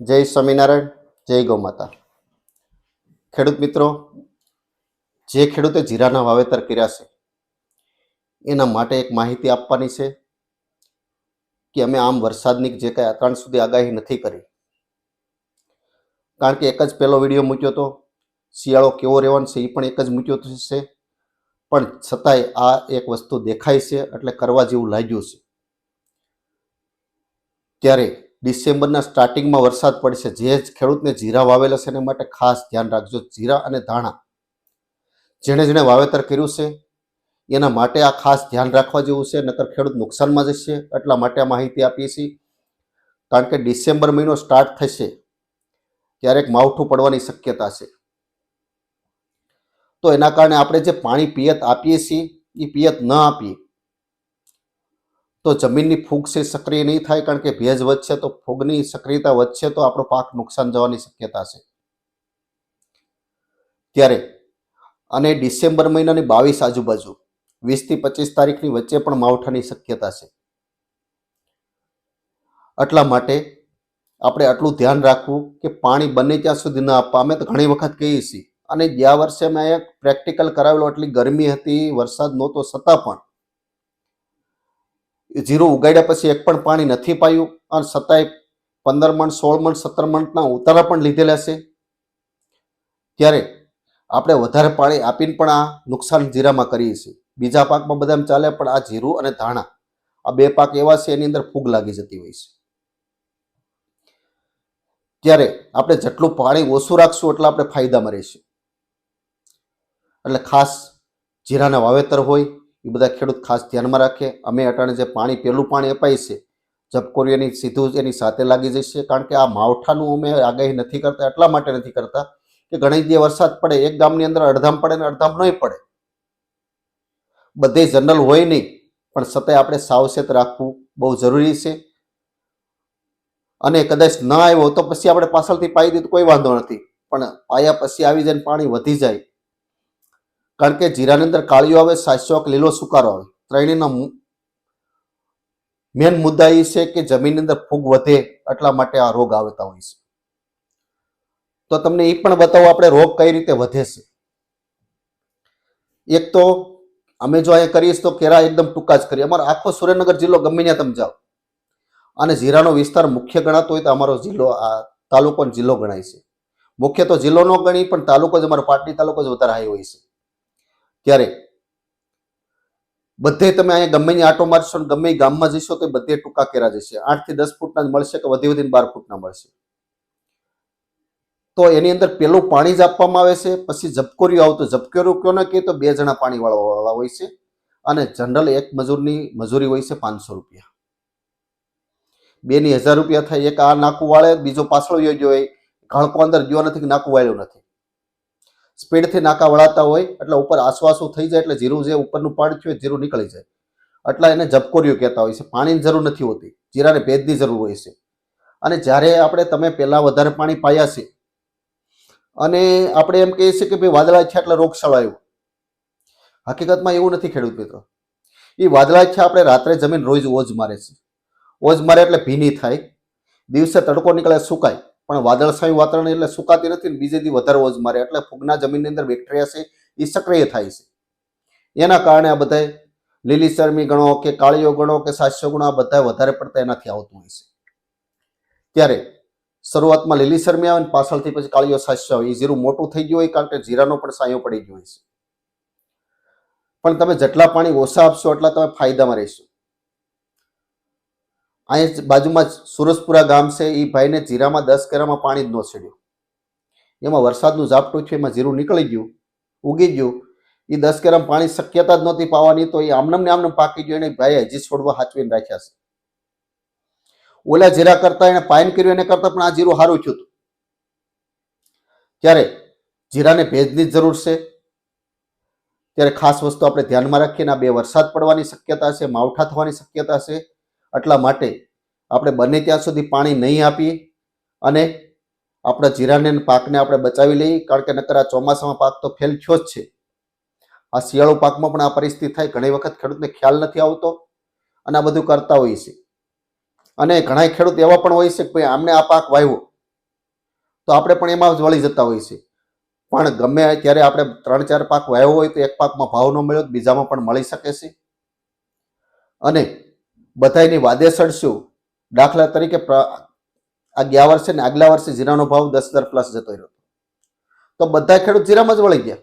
જય સ્વામિનારાયણ, જય ગૌમાતા. ખેડૂત મિત્રો, જે ખેડૂતે જીરાના વાવેતર કર્યા છે, એના માટે એક માહિતી આપવાની છે કે અમે આમ વરસાદની જે કાંઈ અત્યાર સુધી આગાહી નથી કરી. કારણ કે એક જ પહેલો વીડિયો મૂક્યો હતો શિયાળો કેવો રહેવાનો છે એ પણ એક જ મૂક્યો છે. પણ છતાંય આ એક વસ્તુ દેખાય છે, એટલે કરવા જેવું લાગ્યું છે. ત્યારે ડિસેમ્બરના સ્ટાર્ટિંગમાં વરસાદ પડશે જે જ ખેડૂતને જીરા વાવેલા છે એના માટે ખાસ ધ્યાન રાખજો. જીરા અને ધાણા જેણે જેણે વાવેતર કર્યું છે, એના માટે આ ખાસ ધ્યાન રાખવા જેવું છે. નકર ખેડૂત નુકસાનમાં જશે એટલા માટે આ માહિતી આપીએ છીએ. કારણ કે ડિસેમ્બર મહિનો સ્ટાર્ટ થશે ત્યારે માવઠું પડવાની શક્યતા છે. તો એના કારણે આપણે જે પાણી પિયત આપીએ છીએ, એ પિયત ન આપીએ. તો જમીનની ફૂગ છે સક્રિય નહીં થાય કારણ કે ભેજ વધશે તો ફૂગની સક્રિયતા વધશે તો આપણો પાક નુકસાન જવાની શક્યતા છે. ત્યારે અને ડિસેમ્બર મહિનાની બાવીસ આજુબાજુ વીસથી પચીસ તારીખની વચ્ચે પણ માવઠાની શક્યતા છે. એટલા માટે આપણે આટલું ધ્યાન રાખવું કે પાણી બને ત્યાં સુધી ન આપવા. અમે તો ઘણી વખત કહીએ છીએ. અને ગયા વર્ષે મેં પ્રેક્ટિકલ કરાવેલો એટલી ગરમી હતી, વરસાદ નહોતો, છતાં પણ જીરું ઉગાડ્યા પછી એક પણ પાણી નથી પાયું અને છતાંય પંદર મણ, સોળ મણ, સત્તર મણના ઉતારા પણ લીધેલા છે. ત્યારે આપણે વધારે પાણી આપીને પણ આ નુકસાન જીરામાં કરીએ છીએ. બીજા પાકમાં બધામાં ચાલે પણ આ જીરું અને ધાણા, આ બે પાક એવા છે એની અંદર ફૂગ લાગી જતી હોય છે. ત્યારે આપણે જેટલું પાણી ઓછું રાખશું એટલા આપણે ફાયદામાં રહીશું. એટલે ખાસ જીરાના વાવેતર હોય એ બધા ખેડૂત ખાસ ધ્યાનમાં રાખે. અમે અટાણે જે પાણી, પહેલું પાણી અપાય છે જપકોરી એની સીધું જ એની સાથે લાગી જશે. કારણ કે આ માવઠાનું અમે આગાહી નથી કરતા, એટલા માટે નથી કરતા કે ઘણી જે વરસાદ પડે, એક ગામની અંદર અડધામ પડે ને અડધામ નહીં પડે. બધે જનરલ હોય નહીં, પણ છતાંય આપણે સાવચેત રાખવું બહુ જરૂરી છે. અને કદાચ ન આવ્યો તો પછી આપણે પાછળથી પાઈ દીધું કોઈ વાંધો નથી. પણ પાયા પછી આવી જાય પાણી વધી જાય. કારણ કે જીરાની અંદર કાળીઓ આવે સાસ્યોક લીલો સુકારો આવે. ત્રણેયનો મેન મુદ્દા એ છે કે જમીનની અંદર ફૂગ વધે એટલા માટે આ રોગ આવતા હોય છે. તો તમને એ પણ બતાવો આપણે રોગ કઈ રીતે વધે છે. એક તો અમે જો અહીંયા કરીએ તો કેરા એકદમ ટૂંકા જ કરીએ. અમારો આખો સુરેન્દ્રનગર જિલ્લો ગમે ત્યાં તમે જાઓ. અને જીરાનો વિસ્તાર મુખ્ય ગણાતો હોય તો અમારો જિલ્લો, આ તાલુકો જિલ્લો ગણાય છે. મુખ્ય તો જિલ્લો ન ગણી પણ તાલુકો જ, અમારો પાટડી તાલુકો જ વધારે હાઈ હોય છે. ત્યારે બધે તમે અહીંયા ગમે આટો મારશો ને ગમે ગામમાં જશો તો બધે ટૂંકા કેરા જશે. આઠથી દસ ફૂટના જ મળશે કે વધી વધીને બાર ફૂટના મળશે? તો એની અંદર પેલું પાણી જ આપવામાં આવે છે, પછી ઝબકોરિયું આવતું ઝબકોરિયું કયો ને કે તો બે જણા પાણી વાળવાવાળા હોય છે અને જનરલ એક મજૂરની મજૂરી હોય છે પાંચસો રૂપિયા. બે ની હજાર રૂપિયા થાય, એક આ નાકું વાળે, બીજો પાછળ યોગ્ય હોય ઘણકો અંદર ગયો નથી કે નાકું વાળ્યું નથી. સ્પીડથી નાકા વળાતા હોય, એટલે ઉપર આસવાસું થઈ જાય, એટલે જીરું જે ઉપરનું પાણી થયું જીરું નીકળી જાય. એટલા એને ઝબકોરિયું કહેતા હોય છે. પાણીની જરૂર નથી હોતી. જીરાને ભેજની જરૂર હોય છે. અને જ્યારે આપણે તમે પહેલાં વધારે પાણી પાયા છે, અને આપણે એમ કહીએ છીએ કે ભાઈ વાદળા છે એટલે રોગચાળો આવ્યો. હકીકતમાં એવું નથી ખેડૂત મિત્રો. એ વાદળા છે આપણે રાત્રે જમીન રોજ ઓજ મારે છે. ઓજ મારે એટલે ભીની થાય. દિવસે તડકો નીકળે, સુકાય. પણ વાદળછાયું વાતાવરણ એટલે સુકાતી નથી બીજે દી વધારે ઓજ મારે. એટલે ફૂગના જમીનની અંદર બેક્ટેરિયા છે એ સક્રિય થાય છે. એના કારણે આ બધા લીલી ચરમી ગણો કે કાળીઓ ગણો કે સાસ્યો ગણો આ બધા વધારે પડતા એનાથી આવતું હોય છે. ત્યારે શરૂઆતમાં લીલી શરમી આવે ને પાછળથી પછી કાળીઓ સાસ્યો આવે. એ જીરું મોટું થઈ ગયું હોય કારણ કે જીરાનો પણ સાયો પડી ગયો હોય છે. પણ તમે જેટલા પાણી ઓછા આપશો એટલા તમે ફાયદામાં રહેશો. અહીંયા બાજુમાં જ સુરજપુરા ગામ છે એ ભાઈને જીરામાં દસ કેરામાં પાણી જ ન છેડ્યું. એમાં વરસાદનું ઝાપટું છે, એમાં જીરું નીકળી ગયું, ઉગી ગયું. એ દસ કેરામ પાણી શક્યતા જ નહોતી પાવાની, તો એ આમનમ ને આમનમ પાકી ગયું, એને ભાઈએ હજી છોડવા હાચવીને રાખ્યા છે. ઓલા જીરા કરતા એને પાયન કર્યું, એને કરતા પણ આ જીરું સારું થયું ત્યારે જીરાને ભેજની જ જરૂર છે. ત્યારે ખાસ વસ્તુ આપણે ધ્યાનમાં રાખીએ આ બે વરસાદ પડવાની શક્યતા છે, માવઠા થવાની શક્યતા છે. એટલા માટે આપણે બને ત્યાં સુધી પાણી નહીં આપીએ અને આપણા જીરાને પાકને આપણે બચાવી લઈએ, કારણ કે નકર આ ચોમાસામાં પાક તો ફેલ થયો જ છે. આ શિયાળુ પાકમાં પણ આ પરિસ્થિતિ થાય, ઘણી વખત ખેડૂતને ખ્યાલ નથી આવતો અને આ બધું કરતા હોય છે અને ઘણા ખેડૂત એવા પણ હોય છે કે ભાઈ આમને આ પાક વાવ્યો, તો આપણે પણ એમાં જ વળી જતા હોઈએ છીએ. પણ ગમે ત્યારે આપણે ત્રણ ચાર પાક વાવ્યો હોય તો એક પાકમાં ભાવ ન મળ્યો બીજામાં પણ મળી શકે છે. અને બધાયની વાદે સડશું દાખલા તરીકે આ ગયા વર્ષે ને આગલા વર્ષે જીરાનો ભાવ દસ હજાર પ્લસ જતો રહ્યો તો બધા ખેડૂત જીરામાં જ વળી ગયા.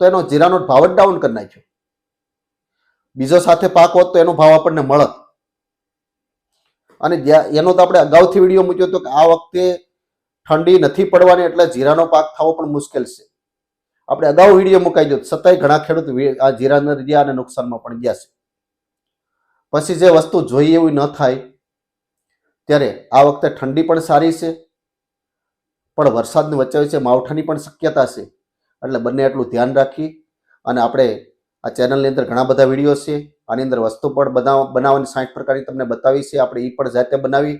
તો એનો જીરાનો ભાવ જ ડાઉન કરી નાખ્યો. બીજો સાથે પાક હોત તો એનો ભાવ આપણને મળત. અને એનો તો આપણે અગાઉથી વીડિયો મૂક્યો હતો કે આ વખતે ઠંડી નથી પડવાની એટલે જીરાનો પાક થવો પણ મુશ્કેલ છે. આપણે અગાઉ વીડિયો મુકાઈ ગયો છતાંય ઘણા ખેડૂત આ જીરાના રહ્યા અને નુકસાનમાં પણ ગયા છે. પછી જે વસ્તુ જોઈએ એવી ન થાય ત્યારે આ વખતે ઠંડી પણ સારી છે, પણ વરસાદની વચ્ચે વચ્ચે માવઠાની પણ શક્યતા છે. એટલે બંને એટલું ધ્યાન રાખી અને આપણે આ ચેનલની અંદર ઘણા બધા વીડિયો છે, આની અંદર વસ્તુ પણ બનાવ, બનાવવાની સાઠ પ્રકારની તમને બતાવી છે, આપણે એ પણ જાતે બનાવી.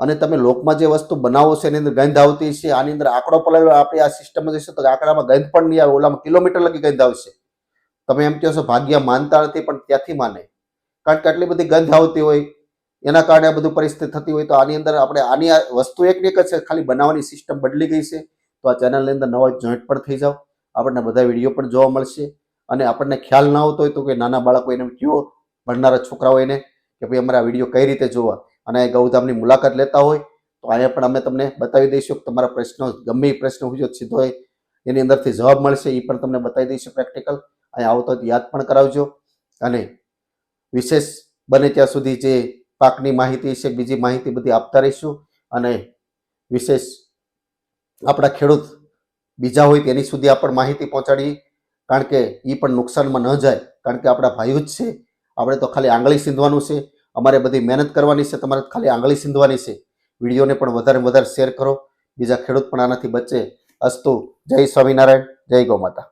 અને તમે લોકમાં જે વસ્તુ બનાવો છો, એની અંદર ગંધ આવતી છે, આની અંદર આંકડો પલાવ્યો આપણે આ સિસ્ટમ જઈશું તો આંકડામાં ગંધ પણ નહીં આવે, ઓલામાં કિલોમીટર લગી ગંધ આવશે. તમે એમ કહો છો, ભાગ્યા માનતા નથી પણ ત્યાંથી માને. કારણ કે આટલી બધી ગંધ આવતી હોય એના કારણે આ બધું પરિસ્થિતિ થતી હોય તો આની અંદર આપણે આની વસ્તુ એક એક જ છે, ખાલી બનાવવાની સિસ્ટમ બદલી ગઈ છે. તો આ ચેનલની અંદર નવા જોઈન્ટ પણ થઈ જાઓ. આપણને બધા વીડિયો પણ જોવા મળશે. અને આપણને ખ્યાલ ના આવતો હોય તો કે નાના બાળકો એને કયો ભણનારા છોકરાઓ એને કે ભાઈ અમારા વીડિયો કઈ રીતે જોવા? અને ગૌધામની મુલાકાત લેતા હોય તો અહીંયા પણ અમે તમને બતાવી દઈશું કે તમારા પ્રશ્નો, ગમે એ પ્રશ્ન હોય સીધો હોય, એની અંદરથી જવાબ મળશે, એ પણ તમને બતાવી દઈશું પ્રેક્ટિકલ અહીંયા આવતો યાદ પણ કરાવજો. અને વિશેષ બને ત્યાં સુધી જે પાકની માહિતી છે, બીજી માહિતી બધી આપતા રહીશું. અને વિશેષ આપણા ખેડૂત બીજા હોય તેની સુધી આપણે માહિતી પહોંચાડી કારણ કે એ પણ નુકસાનમાં ન જાય. કારણ કે આપણા ભાઈઓ જ છે. આપણે તો ખાલી આંગળી સીંધવાનું છે. અમારે બધી મહેનત કરવાની છે. તમારે ખાલી આંગળી સીંધવાની છે. વિડીયોને પણ વધારે વધારે શેર કરો. બીજા ખેડૂત પણ આનાથી બચે. અસ્તુ. જય સ્વામિનારાયણ. જય ગૌ માતા.